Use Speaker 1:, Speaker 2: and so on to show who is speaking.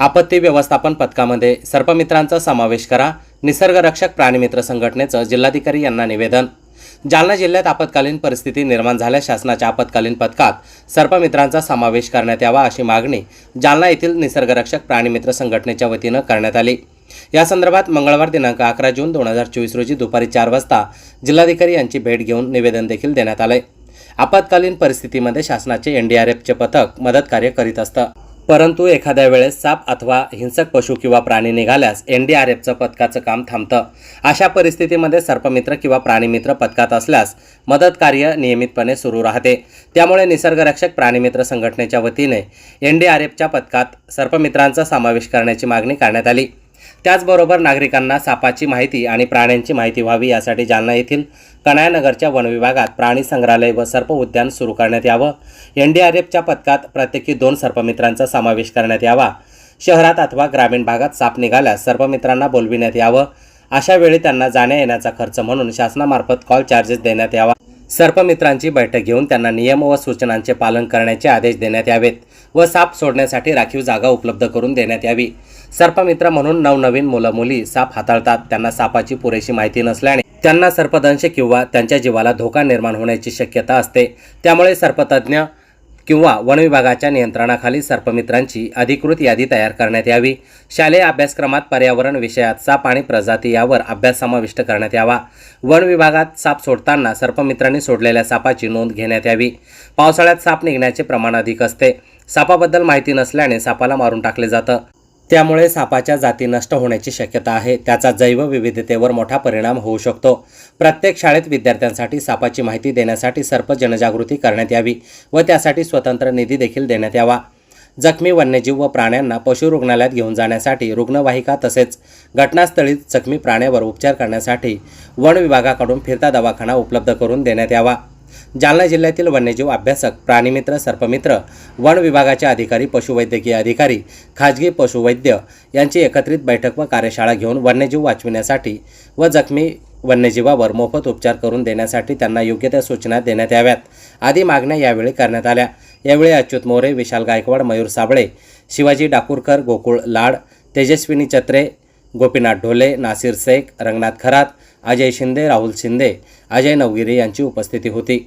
Speaker 1: आपत्ती व्यवस्थापन पथकामध्ये सर्पमित्रांचा समावेश करा. निसर्गरक्षक प्राणीमित्र संघटनेचं जिल्हाधिकारी यांना निवेदन. जालना जिल्ह्यात आपत्कालीन परिस्थिती निर्माण झाल्यास शासनाच्या आपत्कालीन पथकात सर्पमित्रांचा समावेश करण्यात यावा अशी मागणी जालना येथील निसर्गरक्षक प्राणीमित्र संघटनेच्या वतीनं करण्यात आली. या संदर्भात मंगळवार दिनांक अकरा जून दोन हजार चोवीस रोजी दुपारी चार वाजता जिल्हाधिकारी यांची भेट घेऊन निवेदन देखील देण्यात आले आपत्कालीन परिस्थितीमध्ये शासनाचे एन डी आर एफचे पथक मदत कार्य करीत असतं. परंतु एखाद्या वेळेस साप अथवा हिंसक पशु किंवा प्राणी निघाल्यास एन डी आर एफचं पथकाचं काम थांबतं. अशा परिस्थितीमध्ये सर्पमित्र किंवा प्राणीमित्र पथकात असल्यास मदत कार्य नियमितपणे सुरू राहते. त्यामुळे निसर्गरक्षक प्राणीमित्र संघटनेच्या वतीने एन डी आर एफच्या पथकात सर्पमित्रांचा समावेश करण्याची मागणी करण्यात आली. त्याचबरोबर नागरिकांना सापाची माहिती आणि प्राण्यांची माहिती व्हावी यासाठी जालना येथील कणायनगरच्या वनविभागात प्राणी संग्रहालय व सर्प उद्यान सुरू करण्यात यावं. एन डी आर एफच्या पथकात प्रत्येकी दोन सर्पमित्रांचा समावेश करण्यात यावा. शहरात अथवा ग्रामीण भागात साप निघाल्यास सर्पमित्रांना बोलविण्यात यावं. अशा वेळी त्यांना जाण्या येण्याचा खर्च म्हणून शासनामार्फत कॉल चार्जेस देण्यात यावा. सर्पमित्रांची बैठक घेऊन त्यांना नियम व सूचनांचे पालन करण्याचे आदेश देण्यात यावेत व साप सोडण्यासाठी राखीव जागा उपलब्ध करून देण्यात यावी. सर्पमित्र म्हणून नवनवीन मुलं मुली साप हाताळतात. त्यांना सापाची पुरेशी माहिती नसल्याने त्यांना सर्पदंश किंवा त्यांच्या जीवाला धोका निर्माण होण्याची शक्यता असते. त्यामुळे सर्पतज्ञ किंवा वनविभागाच्या नियंत्रणाखाली सर्पमित्रांची अधिकृत यादी तयार करण्यात यावी. शालेय अभ्यासक्रमात पर्यावरण विषयात साप आणि प्रजाती यावर अभ्यास समाविष्ट करण्यात यावा. वन विभागात साप सोडताना सर्पमित्रांनी सोडलेल्या सापाची नोंद घेण्यात यावी. पावसाळ्यात साप निघण्याचे प्रमाण अधिक असते. सापाबद्दल माहिती नसल्याने सापाला मारून टाकले जातं. त्यामुळे सापाच्या जाती नष्ट होण्याची शक्यता आहे. त्याचा जैवविविधतेवर मोठा परिणाम होऊ शकतो. प्रत्येक शाळेत विद्यार्थ्यांसाठी सापाची माहिती देण्यासाठी सर्प जनजागृती करण्यात यावी व त्यासाठी स्वतंत्र निधी देखील देण्यात यावा. जखमी वन्यजीव व प्राण्यांना पशु रुग्णालयात घेऊन जाण्यासाठी रुग्णवाहिका तसेच घटनास्थळी जखमी प्राण्यावर उपचार करण्यासाठी वन विभागाकडून फिरता दवाखाना उपलब्ध करून देण्यात यावा. जालना जिल्ह्यातील वन्यजीव अभ्यासक प्राणीमित्र सर्पमित्र वन विभागाचे अधिकारी पशुवैद्यकीय अधिकारी खाजगी पशुवैद्य यांची एकत्रित बैठक व कार्यशाळा घेऊन वन्यजीव वाचविण्यासाठी व जखमी वन्यजीवावर मोफत उपचार करून देण्यासाठी त्यांना योग्य त्या सूचना देण्यात याव्यात. आदी मागण्या यावेळी करण्यात आल्या. यावेळी अच्युत मोरे विशाल गायकवाड मयूर साबळे शिवाजी डाकूरकर गोकुळ लाड तेजस्विनी चत्रे गोपीनाथ ढोले नासिर शेख रंगनाथ खरात अजय शिंदे राहुल शिंदे अजय नवगिरे यांची उपस्थिती होती.